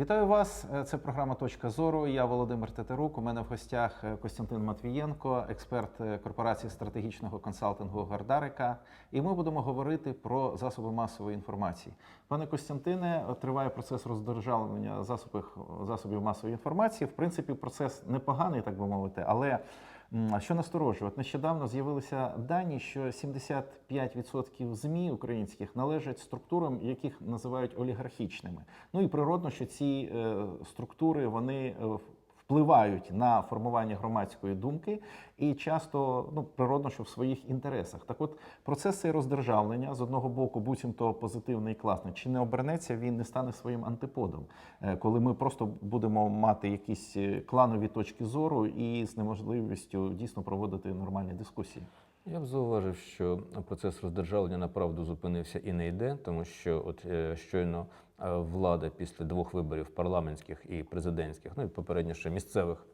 Вітаю вас. Е, Це програма Точка зору. Я Володимир Тетерук. У мене в гостях е, Костянтин Матвієнко, експерт е, корпорації стратегічного консалтингу Гардарика. І ми будемо говорити про засоби масової інформації. Пане Костянтине, триває процес роздержавлення засобів, засобів масової інформації. В принципі, процес непоганий, так би мовити, але. Що насторожує? От нещодавно з'явилися дані, що 75% ЗМІ українських належать структурам, яких називають олігархічними. Ну і природно, що ці е, структури вони е, впливають на формування громадської думки і часто ну природно, що в своїх інтересах. Так, от процес цей роздержавлення з одного боку, буцімто позитивний і класний, чи не обернеться він не стане своїм антиподом, Е, коли ми просто будемо мати якісь е, кланові точки зору і з неможливістю дійсно проводити нормальні дискусії. Я б зауважив, що процес роздержавлення направду зупинився і не йде, тому що от е, щойно е, влада після двох виборів парламентських і президентських, ну і попередньо ще місцевих.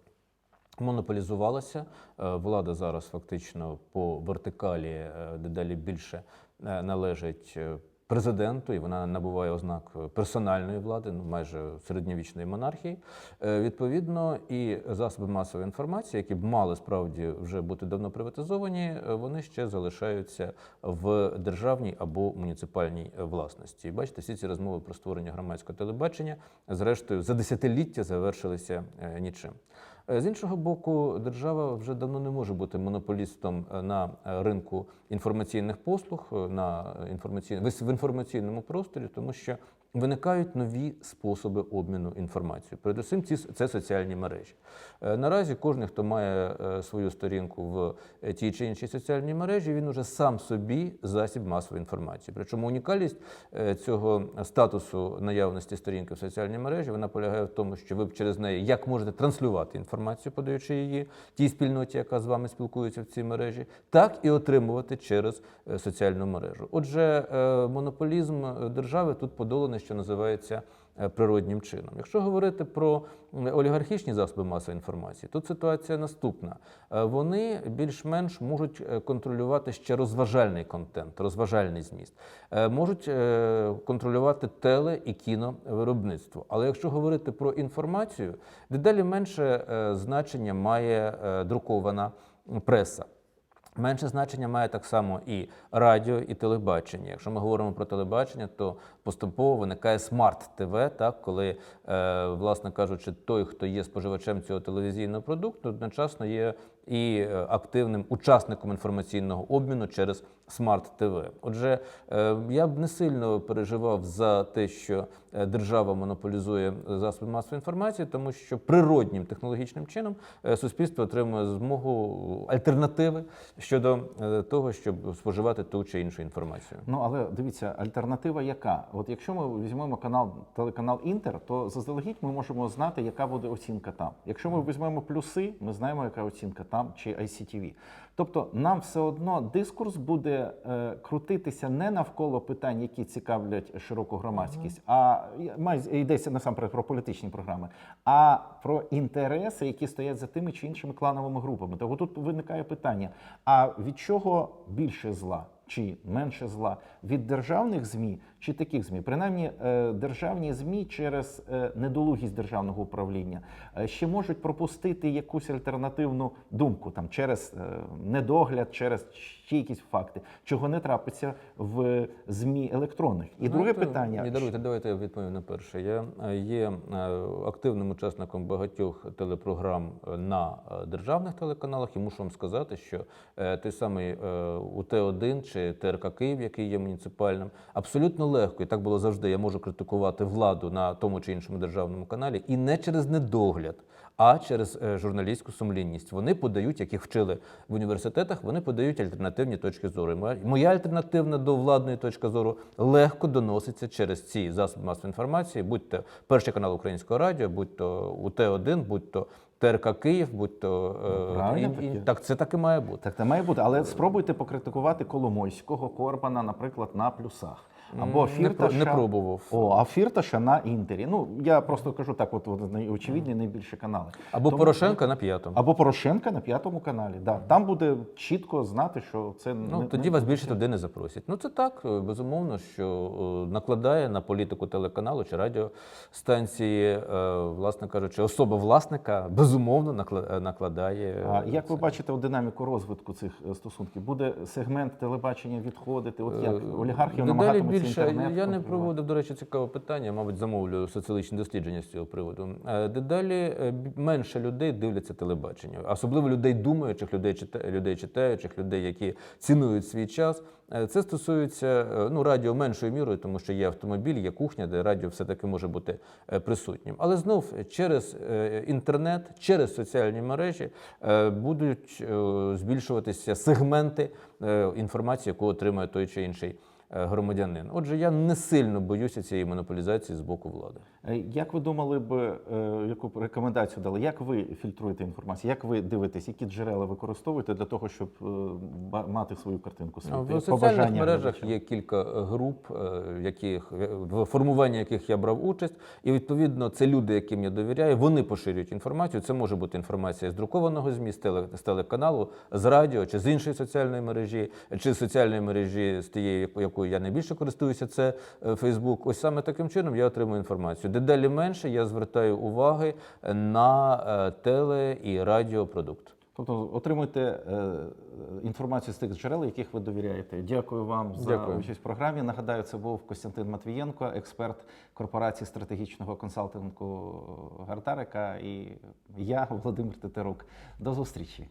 Монополізувалася Е, влада зараз фактично по вертикалі е, дедалі більше належить президенту, і вона набуває ознак е, персональної влади, ну майже середньовічної монархії. Е, Відповідно, і засоби масової інформації, які б мали справді вже бути давно приватизовані, е, вони ще залишаються в державній або муніципальній власності. І бачите, всі ці розмови про створення громадського телебачення, зрештою, за десятиліття завершилися нічим. Е, З іншого боку, держава вже давно не може бути монополістом е, на е, ринку інформаційних послуг, на інформаційному в інформаційному просторі, тому що виникають нові способи обміну інформацією. Передусім, ці це соціальні мережі. Е, Наразі кожен, хто має е, свою сторінку в е, тій чи іншій соціальній мережі, він уже сам собі засіб масової інформації. Причому унікальність цього статусу наявності сторінки в соціальній мережі вона полягає в тому, що ви через неї як можете транслювати інформацію, подаючи її тій спільноті, яка з вами спілкується в цій мережі, так і отримувати через соціальну мережу. Отже, монополізм держави тут подоланий, що називається. е, Природнім чином, якщо говорити про олігархічні засоби масової інформації, тут ситуація наступна: Е, вони більш-менш можуть е, контролювати ще розважальний контент, розважальний зміст, можуть контролювати теле і кіновиробництво. Але якщо говорити про інформацію, дедалі менше значення має друкована преса. Менше значення має так само і радіо, і телебачення. Якщо ми говоримо про телебачення, то поступово виникає смарт ТВ, так коли, е, власне кажучи, той, хто є споживачем цього телевізійного продукту, одночасно є і е, активним учасником інформаційного обміну через смарт ТВ. Отже, е, я б не сильно переживав за те, що е, держава монополізує засоби масової інформації, тому що природнім технологічним чином суспільство отримує змогу альтернативи щодо того, щоб споживати ту чи іншу інформацію. Ну але дивіться, альтернатива яка? От якщо ми візьмемо канал телеканал Інтер, то заздалегідь ми можемо знати, яка буде оцінка там. Якщо ми візьмемо плюси, ми знаємо, яка оцінка там чи ICTV. Тобто нам все одно дискурс буде е, крутитися не навколо питань, які цікавлять широку громадськість, а май йдеться насамперед про політичні програми, а про інтереси, які стоять за тими чи іншими клановими групами. Тобто тут виникає питання: а від чого більше зла? Чи менше зла від державних змі чи таких змі? Принаймні, е, державні змі через е, недолугість державного управління е, ще можуть пропустити якусь альтернативну думку там через недогляд, через ще якісь факти, чого не трапиться в змі електронних. І друге Знаєте, питання Ні, даруйте, давайте я відповім на перше. Я є активним учасником багатьох телепрограм на державних телеканалах, і мушу вам сказати, що той самий е, УТ-1 чи ТРК Київ, який є муніципальним, абсолютно легко, і так було завжди. Я можу критикувати владу на тому чи іншому державному каналі, і не через недогляд. А через е, журналістську сумлінність вони подають, як їх вчили в університетах, вони подають альтернативні точки зору. І моя- альтернативна до владної точки зору легко доноситься через ці засоби масової інформації, будь то перший канал українського радіо, будь то УТ-1, будь то ТРК Київ, будь то е, Правильно ін- ін- так, це так і має бути. Так не має бути, але спробуйте покритикувати Коломойського, Корбана, наприклад, на плюсах. Або М, не, не пробував. О, а Фірташа на інтері. Ну я просто кажу так, от, от очевидні найбільші канали. Або Тому- Порошенка на п'ятому. Або Порошенка на п'ятому каналі. Да. Там буде чітко знати, що це Ну, не- тоді не- вас більше туди не запросять. Ну це так, е, безумовно, що е, накладає на політику телеканалу чи радіостанції, е, власне кажучи, особа власника безумовно накладає. А як ви бачите у динаміку розвитку цих стосунків? Буде сегмент телебачення відходити? От як олігархів дедалі намагатимуться більше інтернет? я не проводив, до речі, цікаве питання. Мабуть, замовлю соціологічні дослідження з цього приводу. Е, Дедалі е, менше людей дивляться телебачення, особливо людей думаючих, людей чита- людей читаючих, людей, які цінують свій час. Е, Це стосується ну радіо меншою мірою, тому що є автомобіль, є кухня, де радіо все таки може бути присутнім. Але знов через інтернет, через соціальні мережі будуть збільшуватися сегменти інформації, яку отримує той чи інший громадянин. Отже, я не сильно боюся цієї монополізації з боку влади. Е, Як ви думали б, е, яку б рекомендацію дали? Як ви фільтруєте інформацію? Як ви дивитесь, які джерела використовуєте для того, щоб е, мати свою картинку світу? В соціальних мережах є кілька е, груп, е, яких в формуванні яких я брав участь, і відповідно це люди, яким я довіряю. Вони поширюють інформацію. Це може бути інформація з друкованого ЗМІ, з, теле, з телеканалу, з радіо чи з іншої соціальної мережі, чи з соціальної мережі з тією, яко- якою я найбільше користуюся. Це Фейсбук. Ось саме таким чином я отримую інформацію. Дедалі менше я звертаю уваги на е, теле і радіопродукт. Тобто отримуйте е, інформацію з тих джерел, яких ви довіряєте. Дякую вам за участь в програмі. Нагадаю, це був Костянтин Матвієнко, експерт корпорації стратегічного консалтингу Гардарика, і я, Володимир Тетерук. До зустрічі.